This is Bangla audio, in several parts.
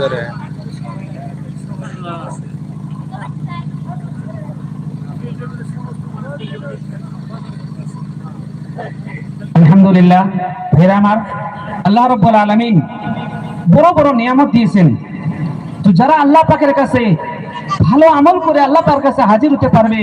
করে। আলহামদুলিল্লাহ ভাইরা আমার আল্লাহ রব্বুল আলামিন বড় বড় নিয়ামত দিয়েছেন। তো যারা আল্লাহ পাকের কাছে ভালো আমল করে আল্লাহ তার কাছে হাজির হতে পারবে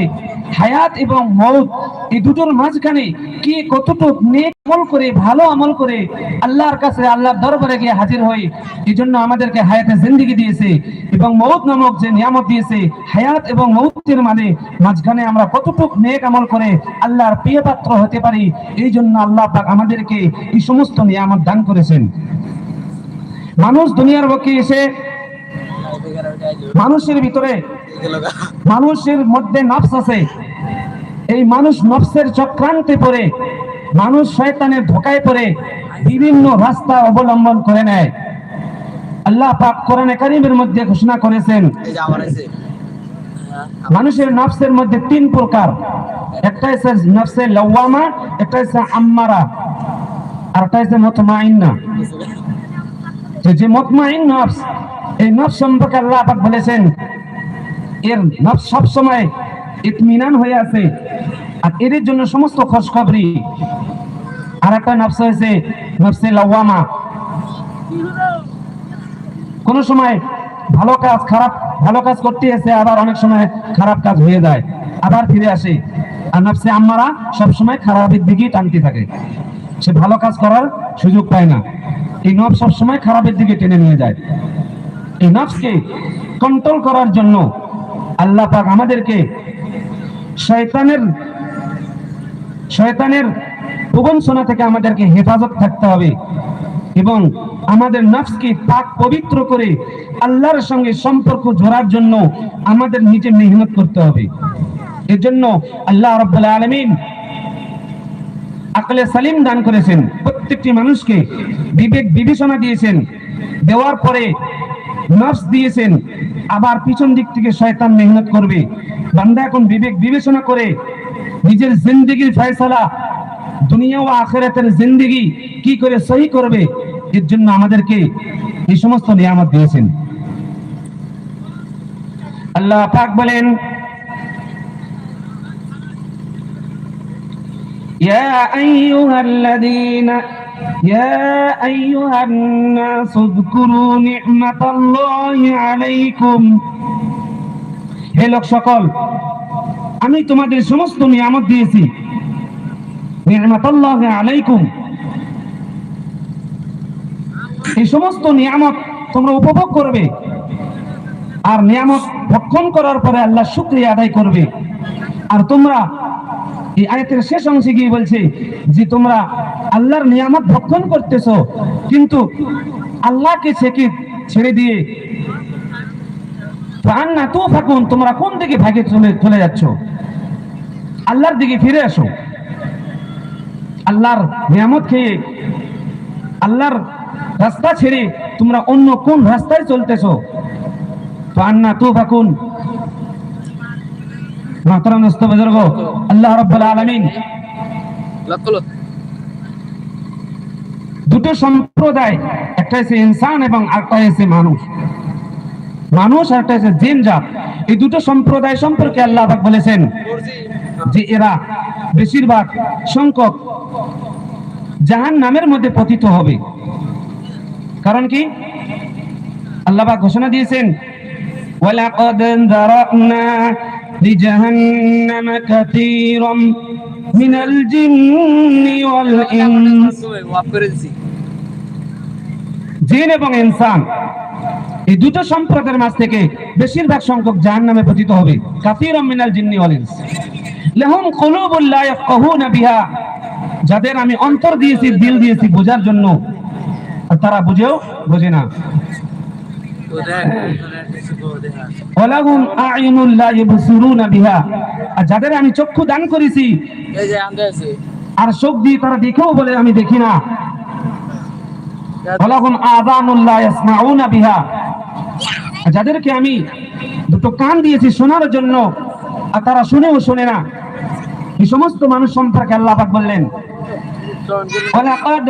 হায়াত এবং মৌত এই দুটোর মাঝখানে কি কতটুক নেক আমল করে, ভালো আমল করে, আল্লাহর কাছে, আল্লাহর দরবারে গিয়ে হাজির হই এই জন্য আমাদেরকে হায়াতে জিন্দিগি দিয়েছে এবং মৌত নামক যে নিয়ামত দিয়েছে, হায়াত এবং মৌতের মানে মাঝখানে আমরা কতটুক নেক আমল করে আল্লাহর প্রিয় পাত্র হতে পারি, এই জন্য আল্লাহ পাক আমাদেরকে এই সমস্ত নিয়ামত দান করেছেন। মানুষ দুনিয়ার পক্ষে এসে মানুষের ভিতরে মানুষের মধ্যে নফস আছে। এই মানুষ নফসের চক্রান্তে পড়ে মানুষ শয়তানের ধোকায় পড়ে বিভিন্ন রাস্তা অবলম্বন করে নেয়। আল্লাহ পাক কোরআনে কারিমের মধ্যে ঘোষণা করেছেন মানুষের নফসের মধ্যে তিন প্রকার। একটা হচ্ছে নফসে লওয়ামা একটা হচ্ছে আম্মারা আর একটা হচ্ছে মতমাইন্না। যে যে মতমাইন নফস এই নফস সম্পর্কে আল্লাহ পাক বলেছেন, এর নফস সব সময় ইতমিনান হয়ে আছে, আর এর জন্য সমস্ত খসখবরি আর একটা নফস হয়েছে, নফসে লওয়ামা। কোন সময় ভালো কাজ, খারাপ, ভালো কাজ করতে এসে আবার অনেক সময় খারাপ কাজ হয়ে যায়, আবার ফিরে আসে। আর নফসে আম্মারা সব সময় খারাপের দিকেই টানতে থাকে। সে ভালো কাজ করার সুযোগ পায় না। এই নফ সব সময় খারাপের দিকে টেনে নিয়ে যায়। এই নফসকে কন্ট্রোল করার জন্য আল্লাহ পাক আমাদেরকে শয়তানের শয়তানের প্রবঞ্চনা থেকে আমাদেরকে হেফাজত থাকতে হবে এবং আমাদের নফসকে পাক পবিত্র করে আল্লাহর সঙ্গে সম্পর্ক জোড়ার জন্য আমাদের নিজে মেহনত করতে হবে। এর জন্য আল্লাহ রাব্বুল আলামিন আকলে সালিম দান করেছেন। প্রত্যেকটি মানুষকে বিবেক বিবেচনা দিয়েছেন। দেওয়ার পরে নফস দিয়েছেন। আবার পিছন দিক থেকে শয়তান মেহনত করবে। বান্দা এখন বিবেক বিবেচনা করে নিজের জিন্দগির ফয়সালা, দুনিয়া ও আখেরাতের জিন্দগি কি করে সহি করবে, এর জন্য আমাদেরকে এই সমস্ত নিয়ামত দিয়েছেন। আল্লাহ পাক বলেন, ইয়া আইয়ুহাল্লাযীনা يا أيها الناس اذكروا نعمة الله عليكم হে লোক সকল আমি তোমাদের সমস্ত নিয়ামত দিয়েছি নিয়ামতাল্লাহ আলাইকুম এই সমস্ত নিয়ামত তোমরা উপভোগ করবে আর নিয়ামত ভক্ষণ করার পরে আল্লাহ শুক্রিয়া আদায় করবে আর তোমরা এই আয়াতের শেষ অংশে গিয়ে বলছে যে, তোমরা আল্লাহর নিয়ামত ভক্ষণ কিন্তু আল্লাহকে ছেকে ছেড়ে দিয়ে না তো তোমরা কোন দিকে ভাগে চলে চলে যাচ্ছ? আল্লাহর দিকে ফিরে আসো। আল্লাহর নিয়ামত খেয়ে আল্লাহর রাস্তা ছেড়ে তোমরা অন্য কোন রাস্তায় চলতেছো? আন্না তো ফাকুন বুজুর্গ আল্লাহ রাব্বুল আলামিন। লক্ষ লক্ষ দুটো সম্প্রদায়, একটা হচ্ছে ইনসান এবং আরেকটা হচ্ছে মানুষ। মানুষ একটা হচ্ছে জিন জাত। এই দুটো সম্প্রদায় সম্পর্কে আল্লাহ পাক বলেছেন যে এরা বেশিরভাগ সংখ্যক জাহান নামের মধ্যে পতিত হবে। কারণ কি? আল্লাহ পাক ঘোষণা দিয়েছেন, ওয়ালাকাদ যারানা ওয়াল ইনস মাফ করে দিছি জিন এবং ইনসান, এই দুটো সম্প্রদায়ের মাঝ থেকে বেশিরভাগ সংখ্যক জাহান নামে পতিত হবে। কাফির মিনাল জিন্নি ওয়াল ইনস। লাহুম কুলুবুল লা বিহা। যাদের আমি অন্তর দিয়েছি, দিল দিয়েছি বোঝার জন্য। তারা বুঝেও বোঝে না। যাদের আমি চক্ষু দান করেছি আর চোখ দিয়ে তারা দেখেও বলে আমি দেখি না। বিহা। যাদেরকে আমি দুটো কান দিয়েছি শোনার জন্য আর তারা শুনেও শোনে না। এই সমস্ত মানুষ সম্পর্কে আল্লাহ বললেন ওয়ালাকাদ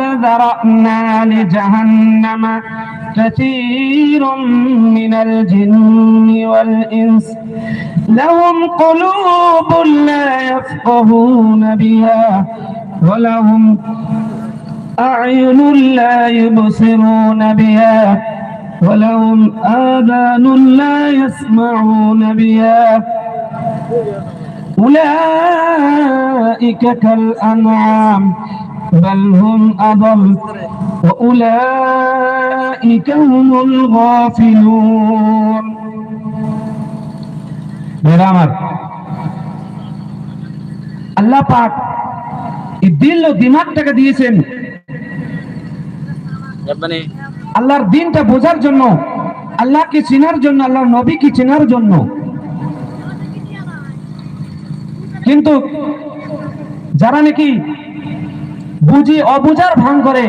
كثير من الجن والإنس لهم قلوب لا يفقهون بها ولهم أعين لا يبصرون بها ولهم آذان لا يسمعون بها. أولئك كالأنعام بل هم أضل وأولئك هم الغافلون মেরা আমার আল্লাহ পাক এই দিল ও দিমাগটাকে দিয়েছেন মানে আল্লাহর দিনটা বোঝার জন্য আল্লাহকে চেনার জন্য আল্লাহর নবীকে চেনার জন্য কিন্তু যারা নাকি বুঝি অবুঝার ভান করে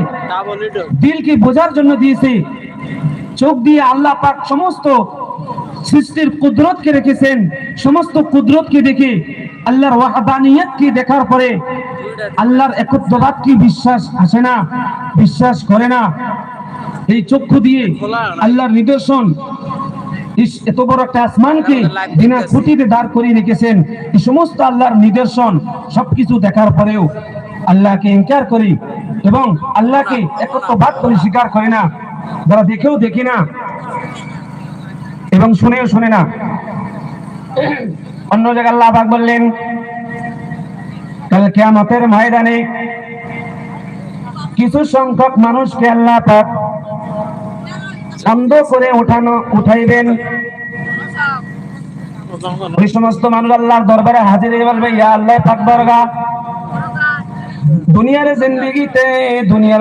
লিটার দিলকে বোঝার জন্য দিয়েছে চোখ দিয়ে আল্লাহ পাক সমস্ত সৃষ্টির কুদরতকে রেখেছেন সমস্ত কুদরতকে দেখে আল্লাহর ওয়াহাদানিয়তকে দেখার পরে আল্লাহর একত্ববাদ কি বিশ্বাস আসে না বিশ্বাস করে না। এই চক্ষু দিয়ে আল্লাহর নিদর্শন এত বড় একটা আসমানকে বিনা খুঁটিতে দাঁড় করিয়ে রেখেছেন। এই সমস্ত আল্লাহর নিদর্শন সবকিছু দেখার পরেও আল্লাহকে ইনকার করি এবং আল্লাহকে একত্ববাদ করে স্বীকার করে না। যারা দেখেও দেখে না এবং শুনেও শুনে না। অন্য জায়গায় আল্লাহ পাক বললেন কাল কিয়ামতের ময়দানে কিছু সংখ্যক মানুষকে আল্লাহ পাক অন্ধ করে উঠানো, উঠাইবেন। ওই সমস্ত মানুষ আল্লাহর দরবারে হাজির হয়ে বলবে, ইয়া আল্লাহ পাক দরগা দুনিয়ার জিন্দেগিতে দুনিয়ার